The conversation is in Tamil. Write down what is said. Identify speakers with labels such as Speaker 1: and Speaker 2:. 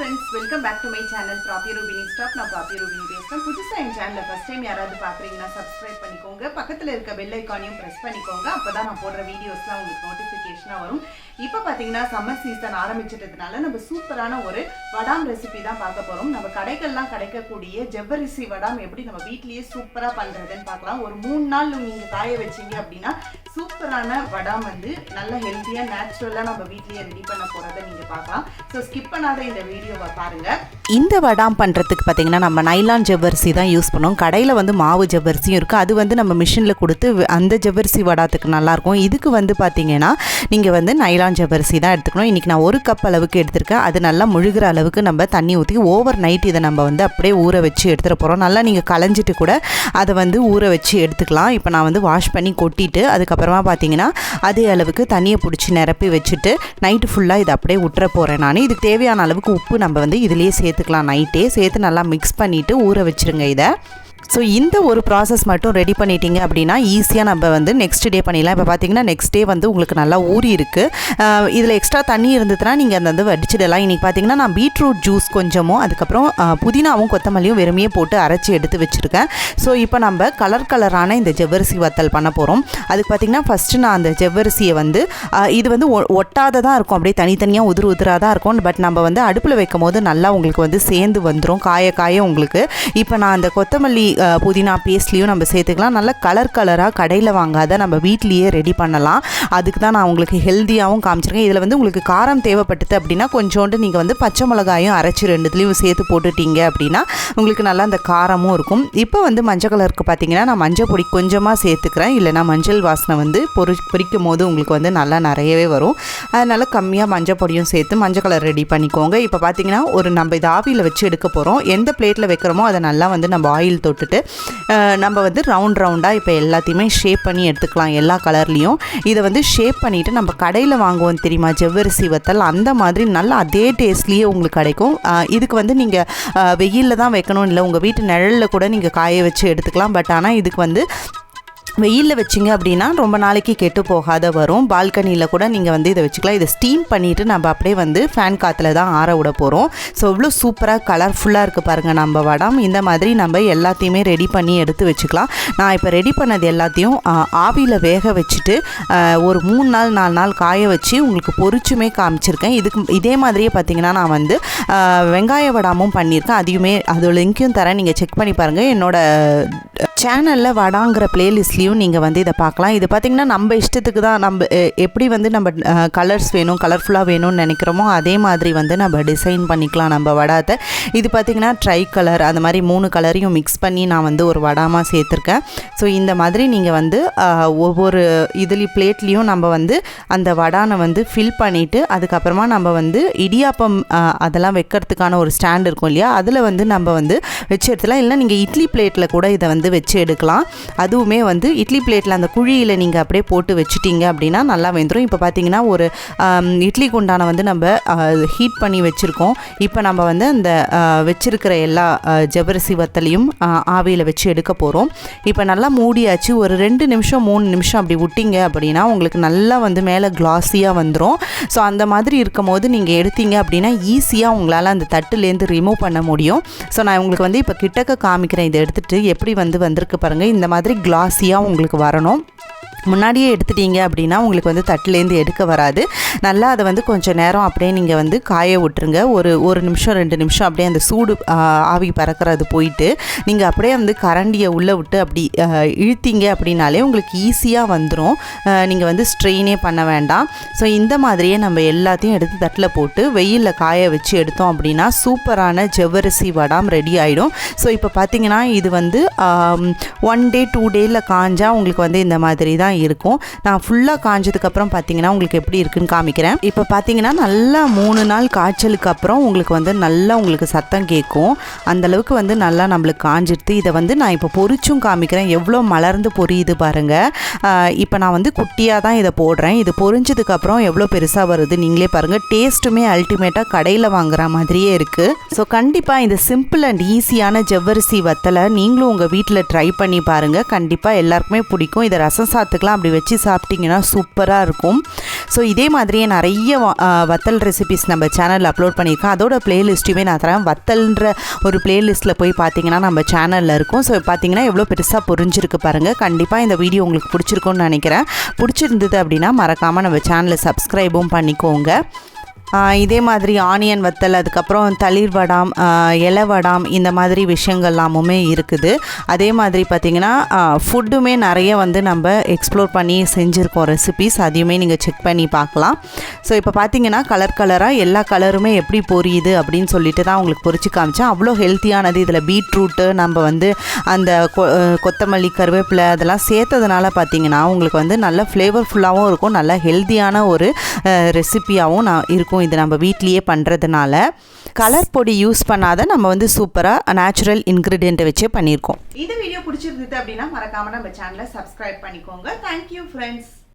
Speaker 1: Friends welcome back to my channel Prabhi Rubini stop நான் ப்ராப்பி ரூபினி பேசுகிறேன் புதுசாக என் சேனலில் ஃபஸ்ட் டைம் யாராவது பார்க்குறீங்கன்னா சப்ஸ்கிரைப் பண்ணிக்கோங்க. பக்கத்தில் இருக்க பெல் ஐக்கானையும் ப்ரெஸ் பண்ணிக்கோங்க. அப்போ தான் நான் போடுற வீடியோஸ்லாம் உங்களுக்கு நோட்டிஃபிகேஷனாக வரும். இப்போ பார்த்தீங்கன்னா சம்மர் சீசன் ஆரம்பிச்சிட்டதுனால நம்ம சூப்பரான ஒரு வடாம் ரெசிபி தான் பார்க்க போகிறோம் நம்ம கடைகள்லாம் கிடைக்கக்கூடிய ஜவ்வரிசி வடாம் எப்படி நம்ம வீட்லேயே சூப்பராக பண்ணுறதுன்னு பார்க்கலாம். ஒரு மூணு நாள் நீங்கள் காய வச்சீங்க அப்படின்னா சூப்பரான வடாம் வந்து நல்ல ஹெல்த்தியாக நேச்சுரலாக நம்ம வீட்லேயே ரெடி பண்ண போகிறத நீங்கள் பார்க்கலாம். ஸோ ஸ்கிப் பண்ணாத இந்த வீடியோவை பாருங்கள்
Speaker 2: இந்த வடாம் பண்ணுறதுக்கு பார்த்தீங்கன்னா நம்ம நைலான் ஜவ்வரிசி தான் யூஸ் பண்ணுவோம். கடையில் வந்து மாவு ஜவ்வரிசியும் இருக்குது அது வந்து நம்ம மிஷினில் கொடுத்து வ- அந்த ஜவ்வரிசி வடாத்துக்கு நல்லாயிருக்கும் இதுக்கு வந்து பார்த்தீங்கன்னா நீங்கள் வந்து நைலான் ஜவ்வரிசி தான் எடுத்துக்கணும். இன்றைக்கி நான் ஒரு கப் அளவுக்கு எடுத்திருக்கேன். அது நல்லா முழுகிற அளவுக்கு நம்ம தண்ணி ஊற்றி ஓவர் நைட் இதை நம்ம வந்து அப்படியே ஊற வச்சு எடுத்துகிட்டு போகிறோம் நல்லா நீங்கள் களைஞ்சிட்டு கூட அதை வந்து ஊற வச்சு எடுத்துக்கலாம். இப்போ நான் வந்து வாஷ் பண்ணி கொட்டிட்டு அதுக்கப்புறமா பார்த்தீங்கன்னா அதே அளவுக்கு தண்ணியை பிடிச்சி நிரப்பி வச்சுட்டு நைட்டு ஃபுல்லாக இதை அப்படியே விட்டுற போகிறேன் நான். இதுக்கு தேவையான அளவுக்கு உப்பு நம்ம வந்து இதுலேயே சேர்த்துக்கலாம் நைட்டே. சேர்த்து நல்லா மிக்ஸ் பண்ணிவிட்டு ஊற வச்சுருங்க இதை. ஸோ இந்த ஒரு ப்ராசஸ் மட்டும் ரெடி பண்ணிட்டீங்க அப்படின்னா ஈஸியாக நம்ம வந்து நெக்ஸ்ட் டே பண்ணிடலாம். இப்போ பார்த்தீங்கன்னா நெக்ஸ்ட் டே வந்து உங்களுக்கு நல்லா ஊறி இருக்குது இதில் எக்ஸ்ட்ரா தண்ணி இருந்ததுன்னா நீங்கள் அந்த வந்து வடிச்சிடலாம். இன்றைக்கி பார்த்தீங்கன்னா நான் பீட்ரூட் ஜூஸ் கொஞ்சமும் அதுக்கப்புறம் புதினாவும் கொத்தமல்லியும் வெறுமையே போட்டு அரைச்சி எடுத்து வச்சுருக்கேன். ஸோ இப்போ நம்ம கலர் கலரான இந்த ஜவ்வரிசி வத்தல் பண்ண போகிறோம் அதுக்கு பார்த்தீங்கன்னா ஃபஸ்ட்டு நான் அந்த ஜவ்வரிசியை வந்து இது வந்து ஒ- ஒட்டாததாக இருக்கும். அப்படியே தனித்தனியாக உதிர் உதிராக தான் இருக்கும். பட் நம்ம வந்து அடுப்பில் வைக்கும் போது நல்லா உங்களுக்கு வந்து சேர்ந்து வந்துடும் காய காய உங்களுக்கு. இப்போ நான் அந்த கொத்தமல்லி புதினா பேஸ்ட்லேயும் நம்ம சேர்த்துக்கலாம். நல்லா கலர் கலராக கடையில் வாங்காத நம்ம வீட்லேயே ரெடி பண்ணலாம். அதுக்கு தான் நான் உங்களுக்கு ஹெல்த்தியாகவும் காமிச்சிருக்கேன். இதில் வந்து உங்களுக்கு காரம் தேவைப்பட்டது அப்படின்னா கொஞ்சோண்டு நீங்கள் வந்து பச்சை மிளகாயும் அரைச்சி ரெண்டுத்துலேயும் சேர்த்து போட்டுட்டீங்க அப்படின்னா உங்களுக்கு நல்லா அந்த காரமும் இருக்கும். இப்போ வந்து மஞ்சள் கலருக்கு பார்த்தீங்கன்னா நான் மஞ்சள் பொடி கொஞ்சமாக சேர்த்துக்கிறேன். இல்லைனா மஞ்சள் வாசனை வந்து பொரி பொரிக்கும் போது உங்களுக்கு வந்து நல்லா நிறையவே வரும். அதனால் கம்மியாக மஞ்சள் பொடியும் சேர்த்து மஞ்சள் கலர் ரெடி பண்ணிக்கோங்க. இப்போ பார்த்தீங்கன்னா ஒரு நம்ம இது ஆவியில் வச்சு எடுக்க போகிறோம் எந்த பிளேட்டில் வைக்கிறோமோ அதை நல்லா வந்து நம்ம ஆயில் தொட்டு அஹ், நம்ம வந்து ரவுண்ட் ரவுண்டாக இப்போ எல்லாத்தையுமே ஷேப் பண்ணி எடுத்துக்கலாம் எல்லா கலர்லேயும் இதை வந்து ஷேப் பண்ணிவிட்டு நம்ம கடையில் வாங்குவோம் தெரியுமா? ஜவ்வரிசி வத்தல் அந்த மாதிரி நல்லா அதே டேஸ்ட்லேயே உங்களுக்கு கிடைக்கும். இதுக்கு வந்து நீங்கள் வெயிலில் தான் வைக்கணும். இல்லை உங்கள் வீட்டு நிழலில் கூட நீங்கள் காய வச்சு எடுத்துக்கலாம். பட் ஆனால் இதுக்கு வந்து வெயிலில் வச்சிங்க அப்படின்னா ரொம்ப நாளைக்கு கெட்டு போகாத வரும். பால்கனியில் கூட நீங்கள் வந்து இதை வச்சுக்கலாம். இதை ஸ்டீம் பண்ணிவிட்டு நம்ம அப்படியே வந்து ஃபேன் காற்றுல தான் ஆற விட போகிறோம் ஸோ இவ்வளோ சூப்பராக கலர்ஃபுல்லாக இருக்குது பாருங்கள் நம்ம வடம். இந்த மாதிரி நம்ம எல்லாத்தையுமே ரெடி பண்ணி எடுத்து வச்சுக்கலாம். நான் இப்போ ரெடி பண்ணது எல்லாத்தையும் ஆவியில் வேக வச்சுட்டு ஒரு மூணு நாள் நாலு நாள் காய வச்சு உங்களுக்கு பொறிச்சுமே காமிச்சிருக்கேன். இதுக்கு இதே மாதிரியே பார்த்தீங்கன்னா நான் வந்து வெங்காய வடாமும் பண்ணியிருக்கேன். அதையுமே அதோட லிங்க்கையும் தரேன். நீங்கள் செக் பண்ணி பாருங்கள் என்னோட சேனலில் வடாங்கிற பிளேலிஸ்ட்லேயும் நீங்கள் வந்து இதை பார்க்கலாம். இது பார்த்திங்கன்னா நம்ம இஷ்டத்துக்கு தான் நம்ம எப்படி வந்து நம்ம கலர்ஸ் வேணும் கலர்ஃபுல்லாக வேணும்னு நினைக்கிறோமோ அதே மாதிரி வந்து நம்ம டிசைன் பண்ணிக்கலாம் நம்ம வடாத்தை. இது பார்த்திங்கன்னா ட்ரை கலர் அந்த மாதிரி மூணு கலரையும் மிக்ஸ் பண்ணி நான் வந்து ஒரு வடாமாக சேர்த்துருக்கேன். ஸோ இந்த மாதிரி நீங்கள் வந்து ஒவ்வொரு இதுலேயும் பிளேட்லேயும் நம்ம வந்து அந்த வடானை வந்து ஃபில் பண்ணிவிட்டு அதுக்கப்புறமா நம்ம வந்து இடியாப்பம் அதெல்லாம் வைக்கிறதுக்கான ஒரு ஸ்டாண்ட் இருக்கும் இல்லையா? அதில் வந்து நம்ம வந்து வச்சு எடுத்துலாம் இல்லை நீங்கள் இட்லி பிளேட்டில் கூட இதை வந்து வச்சு எடுக்கலாம். அதுவுமே வந்து இட்லி பிளேட்டில் அந்த குழியில் நீங்கள் அப்படியே போட்டு வச்சுட்டீங்க அப்படின்னா நல்லா வெந்துடும் இப்போ பார்த்தீங்கன்னா ஒரு இட்லி குண்டானை வந்து நம்ம ஹீட் பண்ணி வச்சுருக்கோம். இப்போ நம்ம வந்து அந்த வச்சுருக்கிற எல்லா ஜபரிசி வத்தலையும் ஆவியில் வச்சு எடுக்க போகிறோம் இப்போ நல்லா மூடியாச்சு. ஒரு ரெண்டு நிமிஷம் மூணு நிமிஷம் அப்படி விட்டீங்க அப்படின்னா உங்களுக்கு நல்லா வந்து மேலே கிளாஸியாக வந்துடும் ஸோ அந்த மாதிரி இருக்கும் போது நீங்கள் எடுத்தீங்க அப்படின்னா ஈஸியாக உங்களால் அந்த தட்டுலேருந்து ரிமூவ் பண்ண முடியும். ஸோ நான் உங்களுக்கு வந்து இப்போ கிட்டக்க காமிக்கிறேன். இதை எடுத்துகிட்டு எப்படி வந்து வந்து வந்திருக்கு பாருங்கள் இந்த மாதிரி கிளாஸியாக உங்களுக்கு வரணும். முன்னாடியே எடுத்துட்டீங்க அப்படின்னா உங்களுக்கு வந்து தட்டுலேருந்து எடுக்க வராது. நல்லா அதை வந்து கொஞ்சம் நேரம் அப்படியே நீங்கள் வந்து காய விட்டுருங்க. ஒரு ஒரு நிமிஷம் ரெண்டு நிமிஷம் அப்படியே அந்த சூடு ஆவி பறக்கிறது போயிட்டு நீங்கள் அப்படியே வந்து கரண்டியை உள்ளே விட்டு அப்படி இழுத்தீங்க அப்படின்னாலே உங்களுக்கு ஈஸியாக வந்துடும் நீங்கள் வந்து ஸ்ட்ரெயினே பண்ண வேண்டாம். ஸோ இந்த மாதிரியே நம்ம எல்லாத்தையும் எடுத்து தட்டில் போட்டு வெயிலில் காய வச்சு எடுத்தோம் அப்படின்னா சூப்பரான ஜவ்வரிசி வடாம் ரெடி ஆகிடும் ஸோ இப்போ பார்த்தீங்கன்னா இது வந்து ஒன் டே டூ டேயில் காஞ்சால் உங்களுக்கு வந்து இந்த மாதிரி தான் இருக்கும். நான் ஃபுல்லாக காஞ்சதுக்கப்புறம் பார்த்தீங்கன்னா உங்களுக்கு எப்படி இருக்குன்னு காமிக்கிறேன். இப்போ பார்த்தீங்கன்னா நல்லா மூணு நாள் காய்ச்சலுக்கு அப்புறம் உங்களுக்கு வந்து நல்லா உங்களுக்கு சத்தம் கேட்கும். அந்தளவுக்கு வந்து நல்லா நம்மளுக்கு காஞ்சிடுது இதை வந்து நான் இப்போ பொரிச்சும் காமிக்கிறேன். எவ்வளோ மலர்ந்து பொரியுது பாருங்கள் இப்போ நான் வந்து குட்டியாக தான் இதை போடுறேன். இது பொரிஞ்சதுக்கப்புறம் எவ்வளோ பெருசாக வருது நீங்களே பாருங்கள் டேஸ்ட்டுமே அல்டிமேட்டாக கடையில் வாங்குற மாதிரியே இருக்குது ஸோ கண்டிப்பாக இந்த சிம்பிள் அண்ட் ஈஸியான ஜவ்வரிசி வத்தலை நீங்களும் உங்கள் வீட்டில் ட்ரை பண்ணி பாருங்கள் கண்டிப்பாக எல்லாருக்குமே பிடிக்கும். இதை ரசம் சாத்துக்கலாம் அப்படி வச்சு சாப்பிட்டிங்கன்னா சூப்பராக இருக்கும். ஸோ இதே மாதிரியே நிறைய வத்தல் ரெசிபிஸ் நம்ம சேனலில் அப்லோட் பண்ணியிருக்கோம். அதோட பிளேலிஸ்ட்டுமே நான் தரேன். வத்தல்ன்ற ஒரு பிளேலிஸ்ட்டில் போய் பார்த்தீங்கன்னா நம்ம சேனலில் இருக்கும். ஸோ பார்த்தீங்கன்னா எவ்வளோ பெருசாக புரிஞ்சிருக்கு பாருங்கள் கண்டிப்பாக இந்த வீடியோ உங்களுக்கு பிடிச்சிருக்கும்னு நினைக்கிறேன். பிடிச்சிருந்தது அப்படின்னா மறக்காமல் நம்ம சேனலை சப்ஸ்கிரைபும் பண்ணிக்கோங்க. இதே மாதிரி ஆனியன் வத்தல் அதுக்கப்புறம் தளிர் வடாம் இலை வடாம் இந்த மாதிரி விஷயங்கள்லாமுமே இருக்குது. அதே மாதிரி பார்த்திங்கன்னா ஃபுட்டுமே நிறைய வந்து நம்ம எக்ஸ்ப்ளோர் பண்ணி செஞ்சுருக்கோம் ரெசிபிஸ் அதையுமே நீங்கள் செக் பண்ணி பார்க்கலாம். ஸோ இப்போ பார்த்தீங்கன்னா கலர் கலராக எல்லா கலருமே எப்படி பொரியுது அப்படின்னு சொல்லிட்டு தான் உங்களுக்கு பொரிச்சு காமிச்சேன். அவ்வளோ ஹெல்த்தியானது இதில் பீட்ரூட்டு நம்ம வந்து அந்த கொ- கொத்தமல்லி கருவேப்பிலை அதெல்லாம் சேர்த்ததுனால பார்த்தீங்கன்னா உங்களுக்கு வந்து நல்ல ஃப்ளேவர்ஃபுல்லாகவும் இருக்கும். நல்ல ஹெல்த்தியான ஒரு ரெசிபியாகவும் நான் இருக்கும். இது நம்ம வீட்லேயே பண்ணுறதுனால கலர் பொடி யூஸ் பண்ணாத நம்ம வந்து சூப்பராக நேச்சுரல் இன்க்ரீடியண்ட்டை வச்சே பண்ணியிருக்கோம்.
Speaker 1: இந்த வீடியோ பிடிச்சிருந்தது அப்படின்னா மறக்காம நம்ம சேனலை சப்ஸ்கிரைப் பண்ணிக்கோங்க. Thank you friends